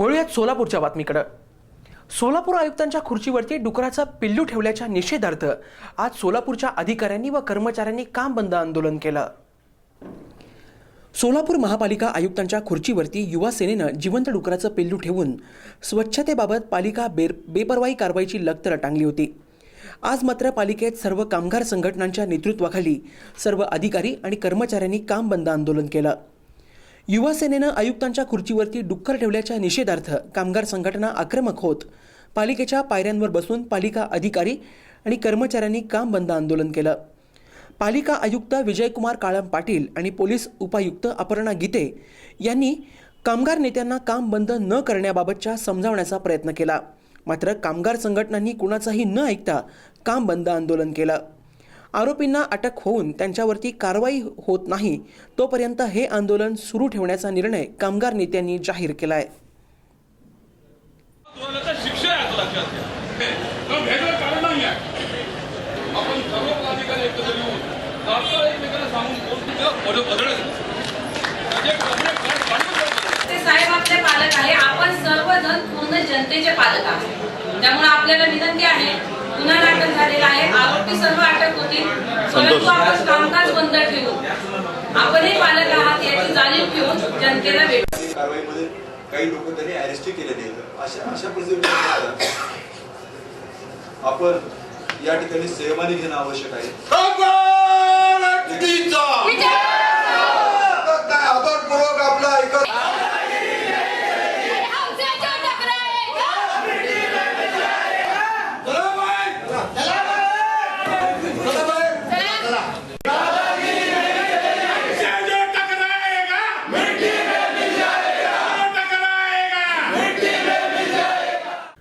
वळूयात सोलापूरच्या बातमीकडं. सोलापूर आयुक्तांच्या खुर्चीवरती डुकराचा पिल्लू ठेवल्याच्या निषेधार्थ आज सोलापूरच्या अधिकाऱ्यांनी व कर्मचाऱ्यांनी काम बंद आंदोलन केलं. सोलापूर महापालिका आयुक्तांच्या खुर्चीवरती युवा सेनेनं जिवंत डुकराचं पिल्लू ठेवून स्वच्छतेबाबत पालिका बेर बेपरवाई कारवाईची लक्तर टांगली होती. आज मात्र पालिकेत सर्व कामगार संघटनांच्या नेतृत्वाखाली सर्व अधिकारी आणि कर्मचाऱ्यांनी काम बंद आंदोलन केलं. युवा सेनेनं आयुक्तांच्या खुर्चीवरती डुक्कर ठेवल्याच्या निषेधार्थ कामगार संघटना आक्रमक होत. पालिकेच्या पायऱ्यांवर बसून पालिका अधिकारी आणि कर्मचाऱ्यांनी काम बंद आंदोलन केलं. पालिका आयुक्त विजयकुमार काळम पाटील आणि पोलीस उपायुक्त अपर्णा गीते यांनी कामगार नेत्यांना काम बंद न करण्याबाबतच्या समजावण्याचा प्रयत्न केला. मात्र कामगार संघटनांनी कुणाचाही न ऐकता काम बंद आंदोलन केलं. आरोपींना अटक होऊन त्यांच्यावरती कारवाई होत नाही तोपर्यंत हे आंदोलन सुरू ठेवण्याचा निर्णय कामगार नेत्यांनी जाहीर केला आहे तुम्हाला शिक्षा आहे आता लक्षात घ्या. कारण भेदभाव कारण नाही आहे. आपण सर्व अधिकारी एकत्र येऊन तात्काळ एकमेकांना सांगून कोण तुझं बदल बदलत कपडे काढ- काढून टाकले. ते साहेब आपले पालक आहे. आपण सर्वजण पूर्ण जनतेचे पालक आहोत. त्यामुळे आपल्याला विनंती आहे? गुन्हा दाखल आहे आरोपी सर्व अटक होतील परंतु आपण कामकाज बंद ठेवू. आपणही पालक आहात याची जाणीव घेऊन जनतेला वेळ आणि कारवाईमध्ये काही लोक त्यांनी अरेस्ट केलेले आहेत. अशा अशा परिस्थितीत आपण या ठिकाणी सहमानी घेणं आवश्यक आहे.